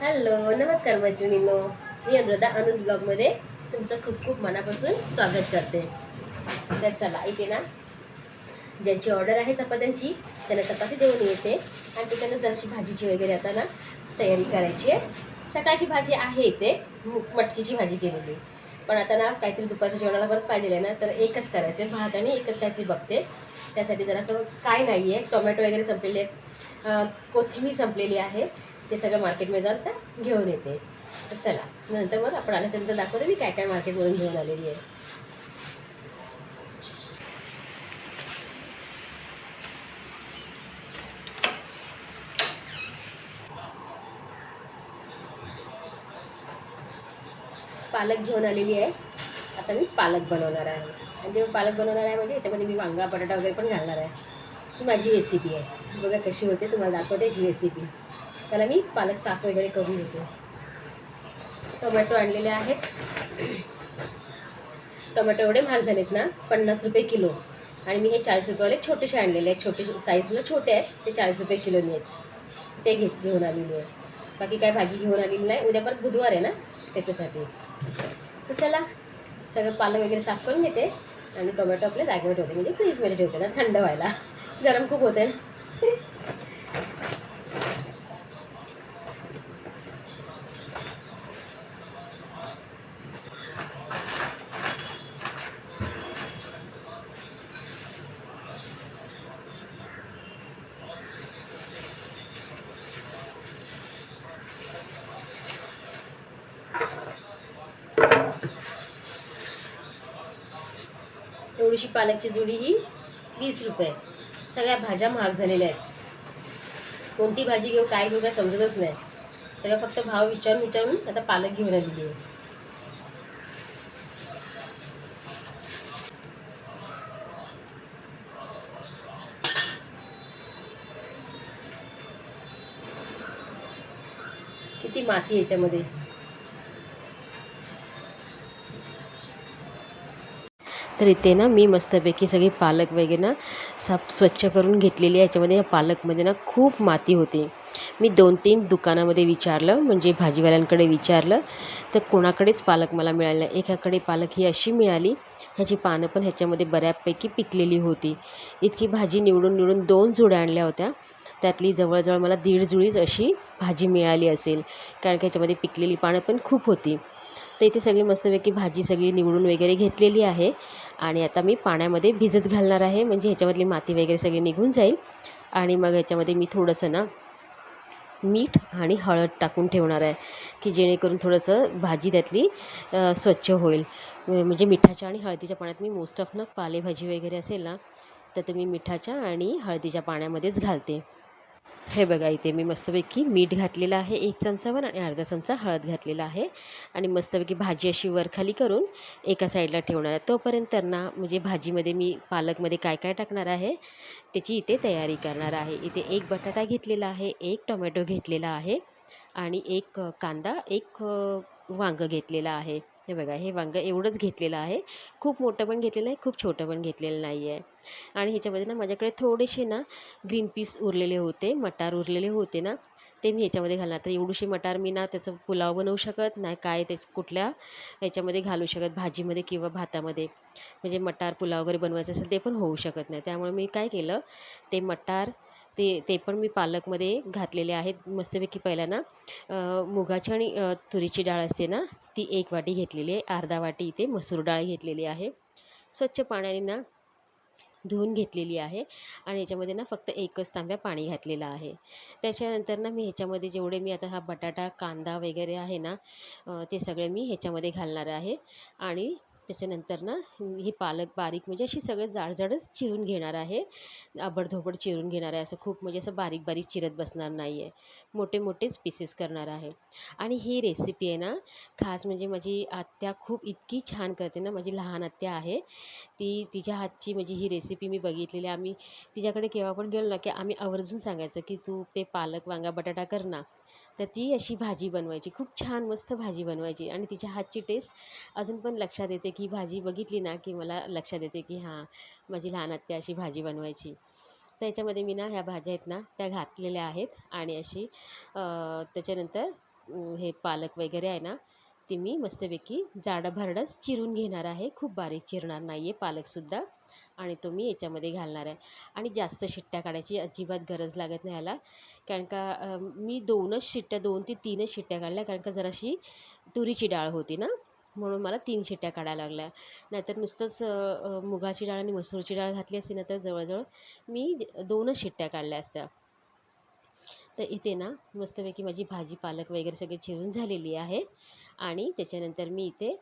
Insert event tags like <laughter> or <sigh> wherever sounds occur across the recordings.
Hello नमस्कार मैत्रिणींनो. मी अनुराधा अनुज ब्लॉगमध्ये तुमचं खूप खूप मनापासून स्वागत करते. तर चला इथे ना ज्यांची ऑर्डर आहे चपात्यांची त्यांना चपाती देऊन येते. आणि त्यांना जराशी भाजीची वगैरे आता ना तयारी करायची आहे. सकाळची भाजी आहे इथे मटकीची भाजी केलेली. पण आता ना काहीतरी दुपारच्या जेवणाला परत पाहिजे आहे ना तर एकच करायचं आहे भात आणि एकच काहीतरी बघते. त्यासाठी जरासं काय नाही आहे टोमॅटो वगैरे संपलेले आहेत. कोथिंबीर संपलेली आहे. ते सगळं मार्केटमध्ये जाऊन तर घेऊन येते. तर चला नंतर मग आपण आल्याच्यानंतर दाखवते मी काय काय मार्केटवरून घेऊन आलेली आहे. पालक घेऊन आलेली आहे. आता मी पालक बनवणार आहे. आणि जेव्हा पालक बनवणार आहे म्हणजे याच्यामध्ये मी वांगा बटाटा वगैरे पण घालणार आहे. ही माझी रेसिपी आहे. बघा कशी होते तुम्हाला दाखवते ही रेसिपी त्याला मी पालक साफ वगैरे करून घेते टोमॅटो आणलेले आहेत. टोमॅटो एवढे महाग झालेत ना पन्नास रुपये किलो. आणि मी हे चाळीस रुपयेवाले छोटेसे आणलेले आहेत. छोटे साईजला छोटे आहेत ते चाळीस रुपये किलोनी आहेत. ते घेत घेऊन आलेली आहे बाकी काय भाजी घेऊन आलेली नाही. उद्या परत बुधवार आहे ना त्याच्यासाठी. तर चला सगळं पालक वगैरे साफ करून घेते. आणि टोमॅटो आपल्या जागेवर ठेवते. म्हणजे फ्रीजमध्ये ठेवते ना थंड व्हायला. गरम खूप होते ना एवढीशी पालकची जुडी ही वीस रुपये. सगळ्या भाज्या महाग झालेल्या आहेत. कोणती भाजी घेऊ काय घेऊ काय समजतच नाही. सगळं फक्त भाव विचारून विचारून आता पालक घेऊन आलेली आहे. किती माती याच्यामध्ये? तर इथे ना मी मस्तपैकी सगळी पालक वगैरे ना साफ स्वच्छ करून घेतलेली आहे. याच्यामध्ये या पालकमध्ये ना खूप माती होती. मी दोन तीन दुकानामध्ये विचारलं म्हणजे भाजीवाल्यांकडे विचारलं तर कोणाकडेच पालक मला मिळालं एकाकडे पालक ही अशी मिळाली ह्याची पानं पण ह्याच्यामध्ये बऱ्यापैकी पिकलेली होती. इतकी भाजी निवडून निवडून दोन जुड्या आणल्या होत्या. त्यातली जवळजवळ मला दीड जुळीच अशी भाजी मिळाली असेल कारण की ह्याच्यामध्ये पिकलेली पानं पण खूप होती. तर इथे सगळी मस्तपैकी भाजी सगळी निवडून वगैरे घेतलेली आहे. आणि आता मी पाण्यामध्ये भिजत घालणार आहे. म्हणजे ह्याच्यामधली माती वगैरे सगळी निघून जाईल. आणि मग ह्याच्यामध्ये मी थोडंसं ना मीठ आणि हळद टाकून ठेवणार आहे की जेणेकरून थोडंसं भाजी त्यातली स्वच्छ होईल. म्हणजे मिठाच्या आणि हळदीच्या पाण्यात मी मोस्ट ऑफ ना पालेभाजी वगैरे असेल ना तर ते मी मिठाच्या आणि हळदीच्या पाण्यामध्येच घालते. हे बघा इथे मी मस्तपैकी मीठ घातलेलं आहे एक चमचावर आणि अर्धा चमचा हळद घातलेला आहे. आणि मस्तपैकी भाजी अशी वरखाली करून एका साईडला ठेवणार आहे. तोपर्यंत ना म्हणजे भाजीमध्ये मी पालकमध्ये काय काय टाकणार आहे त्याची इथे तयारी करणार आहे. इथे एक बटाटा घेतलेला आहे एक टोमॅटो घेतलेला आहे आणि एक कांदा एक वांगं घेतलेलं आहे. हे बघा हे वांगं एवढंच घेतलेलं आहे. खूप मोठं पण घेतलेलं आहे खूप छोटं पण घेतलेलं नाही आहे आणि ह्याच्यामध्ये ना माझ्याकडे थोडेसे ना ग्रीन पीस उरलेले होते मटार उरलेले होते ना ते मी ह्याच्यामध्ये घालणार. तर एवढीशी मटार मी ना त्याचं पुलाव बनवू शकत नाही काय ते कुठल्या ह्याच्यामध्ये घालू शकत भाजीमध्ये किंवा भातामध्ये. म्हणजे मटार पुलाव वगैरे बनवायचं असेल ते पण होऊ शकत नाही. त्यामुळे मी काय केलं ते मटार ते ते पण मी पालकमध्ये घातलेले आहेत. मस्तपैकी पहिल्यांदा ना मुगाची आणि तुरीची डाळ असते ना ती एक वाटी घेतलेली आहे. अर्धा वाटी इथे मसूर डाळ घेतलेली आहे. स्वच्छ पाण्याने ना धुवून घेतलेली आहे. आणि याच्यामध्ये ना फक्त एकच तांब्या पाणी घातलेलं आहे. त्याच्यानंतर ना मी ह्याच्यामध्ये जेवढे मी आता हा बटाटा कांदा वगैरे आहे ना ते सगळे मी ह्याच्यामध्ये घालणार आहे. आणि त्याच्यानंतर ना ही पालक बारीक म्हणजे अशी सगळं जाडजाडच चिरून घेणार आहे. आबडधोबड चिरून घेणार आहे. असं खूप म्हणजे असं बारीक बारीक चिरत बसणार नाही आहे मोठे मोठेच पीसेस करणार आहे. आणि ही रेसिपी आहे ना खास म्हणजे माझी आत्या खूप इतकी छान करते ना माझी लहान आत्या आहे. ती तिच्या हातची म्हणजे ही रेसिपी मी बघितलेली आहे. आम्ही तिच्याकडे केव्हा पण गेलो ना की आम्ही आवर्जून सांगायचं की तू ते पालक वांगा बटाटा कर ना. तर ती अशी भाजी बनवायची. खूप छान मस्त भाजी बनवायची. आणि तिच्या हातची टेस्ट अजून पण लक्षात येते की भाजी बघितली ना की मला लक्षात येते की हां माझी लहान आत्या अशी भाजी बनवायची. तर याच्यामध्ये मी ना ह्या भाज्या आहेत ना त्या घातलेल्या आहेत. आणि अशी त्याच्यानंतर हे पालक वगैरे आहे ना ती मी मस्तपैकी जाडं चिरून घेणार आहे. खूप बारीक चिरणार नाही आहे पालकसुद्धा आणि तो मी याच्यामध्ये घालणार आहे. आणि जास्त शिट्ट्या काढायची अजिबात गरज लागत नाही ह्याला कारण का मी दोनच शिट्ट्या दोन ते तीनच शिट्ट्या काढल्या. कारण का जराशी तुरीची डाळ होती ना म्हणून मला तीन शिट्ट्या काढायला लागल्या. नाहीतर नुसतंच मुगाची डाळ आणि मसूरची डाळ घातली असती ना तर जवळजवळ मी दोनच शिट्ट्या काढल्या असत्या. तर इथे ना मस्तपैकी माझी भाजी पालक वगैरे सगळी चिरून झालेली आहे. आणि त्याच्यानंतर मी इथे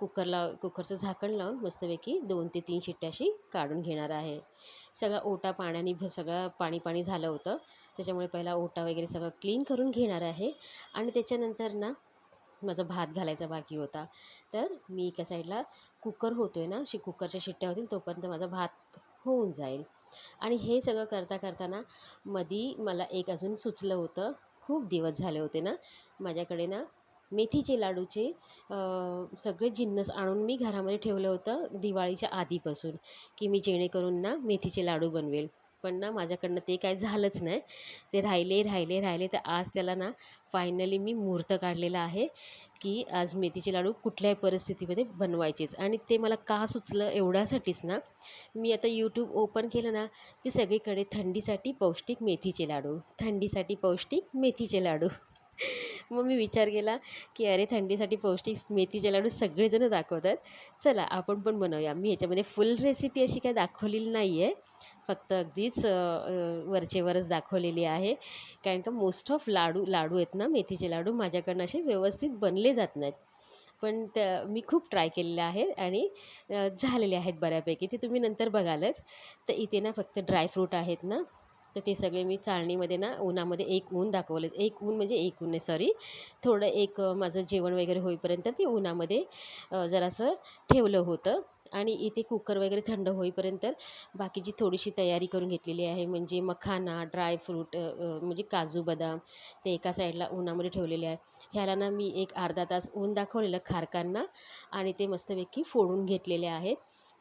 कुकरला कुकरचं झाकण लावून मस्तपैकी दोन ते तीन शिट्ट्या अशी काढून घेणार आहे. सगळा ओटा पाण्याने भ सगळं पाणी पाणी झालं होतं. त्याच्यामुळे पहिला ओटा वगैरे सगळं क्लीन करून घेणार आहे. आणि त्याच्यानंतर ना माझा भात घालायचा बाकी होता. तर मी एका साईडला कुकर होतो आहे ना अशी कुकरच्या शिट्ट्या होतील तोपर्यंत माझा भात होऊन जाईल. आणि हे सगळं करता करताना मधी मला एक अजून सुचलं होतं. खूप दिवस झाले होते ना माझ्याकडे ना मेथीचे लाडूचे सगळे जिन्नस आणून मी घरामध्ये ठेवलं होतं दिवाळीच्या आधीपासून की मी जेणेकरून ना मेथीचे लाडू बनवेल. पण ना माझ्याकडनं ते काय झालंच नाही. ते राहिले राहिले राहिले तर आज त्याला ना फायनली मी मुहूर्त काढलेला आहे की आज मेथीचे लाडू कुठल्याही परिस्थितीमध्ये बनवायचेच. आणि ते मला का सुचलं एवढ्यासाठीच ना मी आता यूट्यूब ओपन केलं ना की सगळीकडे थंडीसाठी पौष्टिक मेथीचे लाडू थंडीसाठी पौष्टिक मेथीचे लाडू. मग मी विचार केला की अरे थंडीसाठी पौष्टिक मेथीचे लाडू सगळेजण दाखवतात. चला आपण पण बनवूया. मी ह्याच्यामध्ये फुल रेसिपी अशी काय दाखवलेली नाही आहे फक्त अगदीच वरचेवरच दाखवलेली आहे. कारण का मोस्ट ऑफ लाडू लाडू आहेत ना मेथीचे लाडू माझ्याकडनं असे व्यवस्थित बनले जात नाहीत. पण त्या मी खूप ट्राय केलेले आहे आणि झालेले आहेत बऱ्यापैकी. ते तुम्ही नंतर बघालच. तर इथे ना फक्त ड्रायफ्रूट आहेत ना तर ते सगळे मी चाळणीमध्ये ना उन्हामध्ये एक ऊन दाखवले. एक ऊन म्हणजे एक ऊन नाही सॉरी थोडं एक माझं जेवण वगैरे होईपर्यंत ते उन्हामध्ये जरासं ठेवलं होतं. आणि इथे कुकर वगैरे थंड होईपर्यंत बाकीची थोडीशी तयारी करून घेतलेली आहे. म्हणजे मखाना ड्रायफ्रूट म्हणजे काजू बदाम ते एका साईडला उन्हामध्ये ठेवलेले आहे. ह्याला ना मी एक अर्धा तास ऊन दाखवलेलं खारकांना आणि ते मस्तपैकी फोडून घेतलेले आहेत.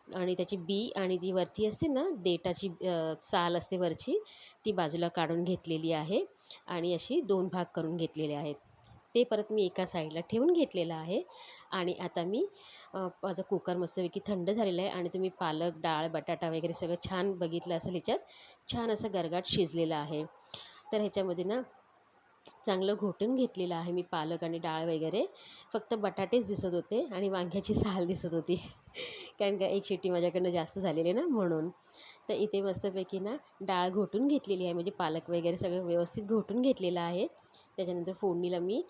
आणि त्याची बी आणि जी वरती असते ना देठाची साल असते वरची ती बाजूला काढून घेतलेली आहे आणि अशी दोन भाग करून घेतलेले आहेत. ते परत मी एका साईडला ठेवून घेतलेलं आहे आणि आता मी माझं कुकर मस्तपैकी थंड झालेलं आहे आणि तुम्ही पालक डाळ बटाटा वगैरे सगळं छान बघितलं असेल ह्याच्यात छान असं गरगाट शिजलेलं आहे. तर ह्याच्यामध्ये ना चांगलं घोटून घेतलेलं आहे मी पालक आणि डाळ वगैरे. फक्त बटाटेच दिसत होते आणि वांग्याची साल दिसत होती. <laughs> कारण का एक शिट्टी माझ्याकडनं जास्त झालेली आहे ना म्हणून. तर इथे मस्तपैकी ना डाळ घोटून घेतलेली आहे. म्हणजे पालक वगैरे सगळं व्यवस्थित घोटून घेतलेलं आहे. त्याच्यानंतर फोडणीला मी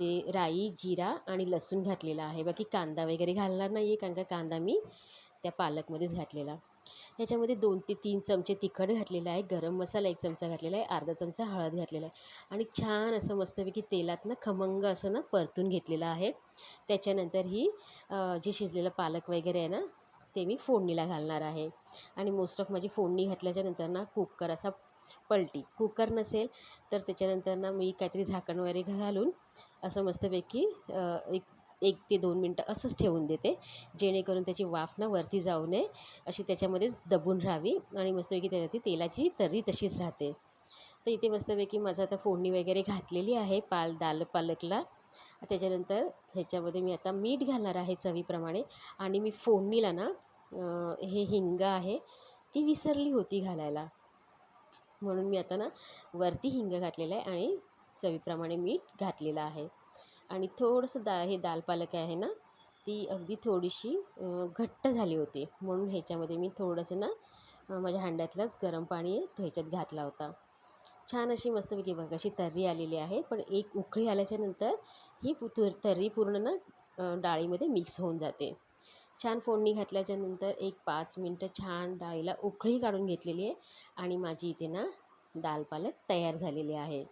ते राई जिरा आणि लसूण घातलेला आहे. बाकी कांदा वगैरे घालणार नाही आहे कारण का कांदा मी त्या पालकमध्येच घातलेला. ह्याच्यामध्ये दोन ते तीन चमचे तिखट घातलेलं आहे गरम मसाला एक चमचा घातलेला आहे अर्धा चमचा हळद घातलेला आहे आणि छान असं मस्तपैकी तेलात ना खमंग असं ना परतून घेतलेलं आहे. त्याच्यानंतर ही जे शिजलेलं पालक वगैरे आहे ना ते मी फोडणीला घालणार आहे. आणि मोस्ट ऑफ माझी फोडणी घातल्याच्यानंतर ना कुकर असा पलटी कुकर नसेल तर त्याच्यानंतर ना मी काहीतरी झाकण वगैरे घालून असं मस्तपैकी एक एक ते दोन मिनटं असंच ठेवून देते. जेणेकरून त्याची वाफ ना वरती जाऊ नये. अशी त्याच्यामध्येच दबून राहावी आणि मस्तपैकी त्याच्यात तेलाची तर्री तशीच राहते. तर इथे मस्तपैकी माझं आता फोडणी वगैरे घातलेली आहे पाल दाल पालकला. त्याच्यानंतर ह्याच्यामध्ये मी आता मीठ घालणार आहे चवीप्रमाणे. आणि मी फोडणीला ना हे हिंग आहे ती विसरली होती घालायला. म्हणून मी आता ना वरती हिंग घातलेलं आहे आणि चवीप्रमाणे मीठ घातलेलं आहे. आणि थोडंसं दा हे दाल पालक आहे ना ती अगदी थोडीशी घट्ट झाली होती. म्हणून ह्याच्यामध्ये मी थोडंसं ना माझ्या हांड्यातलंच गरम पाणी तो ह्याच्यात घातला होता. छान अशी मस्तपैकी बघा अशी तर्री आलेली आहे. पण एक उकळी आल्याच्यानंतर ही पुतूर तर्री पूर्ण ना डाळीमध्ये मिक्स होऊन जाते. छान फोडणी घातल्याच्या नंतर एक पाच मिनटं छान डाळीला उकळी काढून घेतलेली आहे. आणि माझी इथे ना दाल पालक तयार झालेली आहे.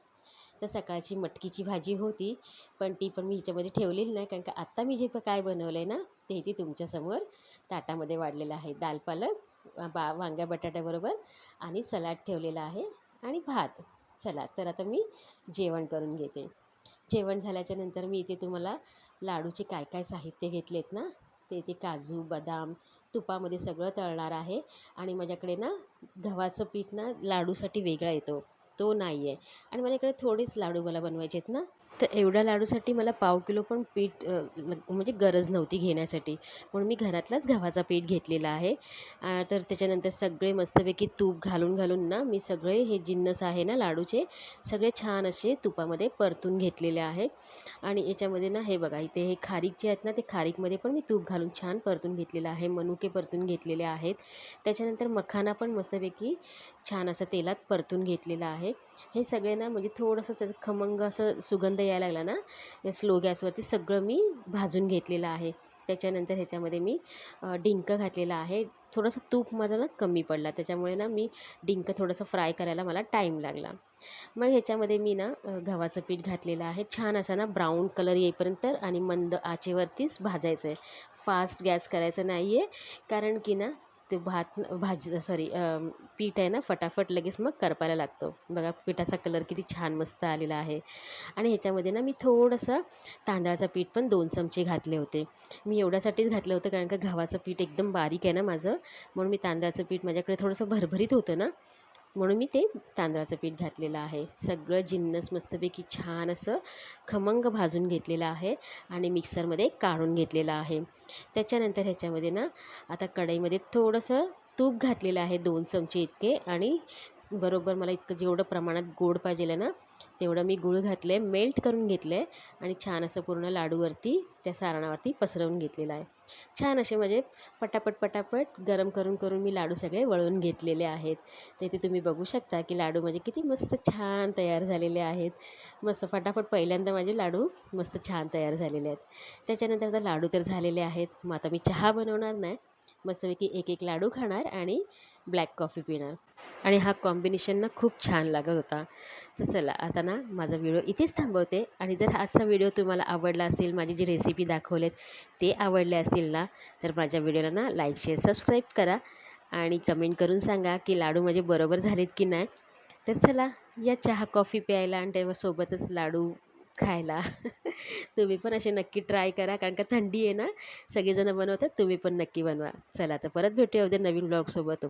तर सकाळची मटकीची भाजी होती पण ती पण मी ह्याच्यामध्ये ठेवलेली नाही कारण का आत्ता मी जे काय बनवलं आहे ना ते ती तुमच्यासमोर ताटामध्ये वाढलेलं आहे. दाल पालक बा वांग्या बटाट्याबरोबर आणि सलाड ठेवलेला आहे आणि भात. चला तर आता मी जेवण करून घेते. जेवण झाल्याच्यानंतर मी इथे तुम्हाला लाडूचे काय काय साहित्य घेतलेत ना ते ते काजू बदाम तुपामध्ये सगळं तळणार आहे आणि माझ्याकडे ना गव्हाचं पीठ ना लाडूसाठी वेगळा येतो. तो नाही आहे आणि मला इकडे थोडेच लाडू मला बनवायचे आहेत ना. तर एवढ्या लाडूसाठी मला पाव किलो पण पीठ म्हणजे गरज नव्हती घेण्यासाठी. म्हणून मी घरातलाच गव्हाचा पीठ घेतलेला आहे. तर त्याच्यानंतर सगळे मस्तपैकी तूप घालून घालून ना मी सगळे हे जिन्नस आहे ना लाडूचे सगळे छान असे तुपामध्ये परतून घेतलेले आहे. आणि याच्यामध्ये ना हे बघा इथे हे खारीक जे आहेत ना ते खारीकमध्ये पण मी तूप घालून छान परतून घेतलेलं आहे मनुके परतून घेतलेले आहेत. त्याच्यानंतर मखाना पण मस्तपैकी छान असं तेलात परतून घेतलेलं आहे. हे सगळे ना म्हणजे थोडंसं त्याचं खमंग असं सुगंध यायला लागला ना या स्लो गॅसवरती सगळं मी भाजून घेतलेलं आहे. त्याच्यानंतर ह्याच्यामध्ये मी डिंक घातलेला आहे. थोडंसं तूप माझं ना कमी पडला. त्याच्यामुळे ना मी डिंक थोडंसं फ्राय करायला मला टाईम लागला. मग ह्याच्यामध्ये मी ना गव्हाचं पीठ घातलेलं आहे. छान असा ना ब्राऊन कलर येईपर्यंत आणि मंद आचेवरतीच भाजायचं आहे फास्ट गॅस करायचं नाही आहे कारण की ना ते भात भाज सॉरी पीठ आहे ना फटाफट लगेच मग करपायला लागतो. बघा पिठाचा कलर किती छान मस्त आलेला आहे. आणि ह्याच्यामध्ये ना मी थोडंसं तांदळाचं पीठ पण दोन चमचे घातले होते. मी एवढ्यासाठीच घातलं होतं कारण का गव्हाचं पीठ एकदम बारीक आहे ना माझं. म्हणून मी तांदळाचं पीठ माझ्याकडे थोडंसं भरभरीत होतं ना. म्हणून मी ते तांदळाचं पीठ घातलेलं आहे. सगळं जिन्नस मस्तपैकी छान असं खमंग भाजून घेतलेलं आहे आणि मिक्सरमध्ये काढून घेतलेलं आहे. त्याच्यानंतर ह्याच्यामध्ये ना आता कढईमध्ये थोडंसं तूप घातलेलं आहे दोन चमचे इतके आणि बरोबर मला इतकं जेवढं प्रमाणात गोड पाहिजे आहे ना तेवढं मी गूळ घातलं आहे मेल्ट करून घेतलं आहे आणि छान असं पूर्ण लाडूवरती त्या सारणावरती पसरवून घेतलेलं आहे. छान असे म्हणजे पटापट पटापट गरम करून करून मी लाडू सगळे वळवून घेतलेले आहेत. तर इथे तुम्ही बघू शकता की लाडू म्हणजे किती मस्त छान तयार झालेले आहेत. मस्त फटाफट पहिल्यांदा माझे लाडू मस्त छान तयार झालेले आहेत. त्याच्यानंतर आता लाडू तर झालेले आहेत. मग आता मी चहा बनवणार नाही. मस्तपैकी एक एक लाडू खाणार आणि ब्लॅक कॉफी पिणार. आणि हा कॉम्बिनेशन ना खूप छान लागत होता. तर चला आता ना माझा व्हिडिओ इथेच थांबवते. आणि जर आजचा व्हिडिओ तुम्हाला आवडला असेल माझी जी रेसिपी दाखवलेत ते आवडले असतील ना तर माझ्या व्हिडिओला ना लाईक शेअर सबस्क्राईब करा. आणि कमेंट करून सांगा की लाडू माझे बरोबर झालेत की नाही. तर चला या चहा कॉफी प्यायला आणि त्याच्यासोबतच लाडू खायला. <laughs> तुम्ही पण असे नक्की ट्राय करा कारण का थंडी आहे ना सगळेजणं बनवतात तुम्ही पण नक्की बनवा. चला तर परत भेटूया उद्या नवीन ब्लॉगसोबत